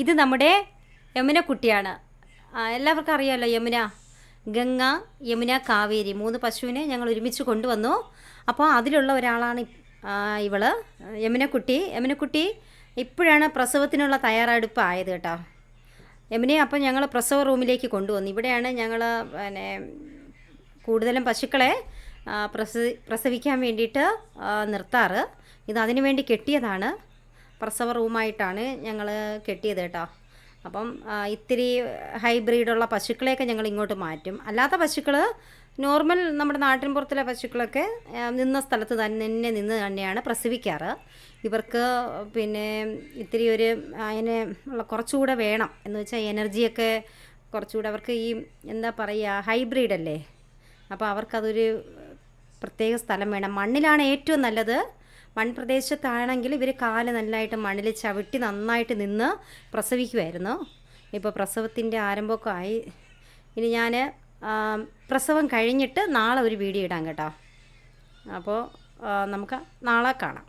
ഇത് നമ്മുടെ യമുന കുട്ടിയാണ്. എല്ലാവർക്കും അറിയാമല്ലോ യമുന ഗംഗ യമുന കാവേരി. മൂന്ന് പശുവിനെ ഞങ്ങൾ ഒരുമിച്ച് കൊണ്ടുവന്നു. അപ്പോൾ അതിലുള്ള ഒരാളാണ് ഇവൾ. യമുനക്കുട്ടി യമുനക്കുട്ടി ഇപ്പോഴാണ് പ്രസവത്തിനുള്ള തയ്യാറെടുപ്പ് ആയത് കേട്ടോ. യമുനയെ അപ്പോൾ ഞങ്ങൾ പ്രസവ റൂമിലേക്ക് കൊണ്ടുവന്നു. ഇവിടെയാണ് ഞങ്ങൾ പിന്നെ കൂടുതലും പശുക്കളെ പ്രസവിക്കാൻ വേണ്ടിയിട്ട് നിർത്താറ്. ഇത് അതിനു വേണ്ടി കെട്ടിയതാണ്. പ്രസവ റൂമായിട്ടാണ് ഞങ്ങൾ കെട്ടിയത് കേട്ടോ. അപ്പം ഇത്തിരി ഹൈബ്രിഡുള്ള പശുക്കളെയൊക്കെ ഞങ്ങൾ ഇങ്ങോട്ട് മാറ്റും. അല്ലാത്ത പശുക്കൾ നോർമൽ നമ്മുടെ നാട്ടിൻപുറത്തിലെ പശുക്കളൊക്കെ നിന്ന സ്ഥലത്ത് തന്നെ നിന്ന് തന്നെയാണ് പ്രസവിക്കാറ്. ഇവർക്ക് പിന്നെ ഇത്തിരി ഒരു അതിനെ ഉള്ള കുറച്ചുകൂടെ വേണം എന്ന് വെച്ചാൽ എനർജിയൊക്കെ കുറച്ചുകൂടെ അവർക്ക് ഈ എന്താ പറയുക ഹൈബ്രിഡ് അല്ലേ അപ്പോൾ അവർക്കതൊരു പ്രത്യേക സ്ഥലം വേണം. മണ്ണിലാണ് ഏറ്റവും നല്ലത്. മൺപ്രദേശത്താണെങ്കിൽ ഇവർ കാൽ നല്ലതായിട്ട് മണ്ണിൽ ചവിട്ടി നന്നായിട്ട് നിന്ന് പ്രസവിക്കുമായിരുന്നു ഇപ്പോൾ പ്രസവത്തിന്റെ ആരംഭമൊക്കെ ആയി. ഇനി ഞാൻ പ്രസവം കഴിഞ്ഞിട്ട് നാളെ ഒരു വീഡിയോ ഇടാം കേട്ടോ. അപ്പോൾ നമുക്ക് നാളെ കാണാം.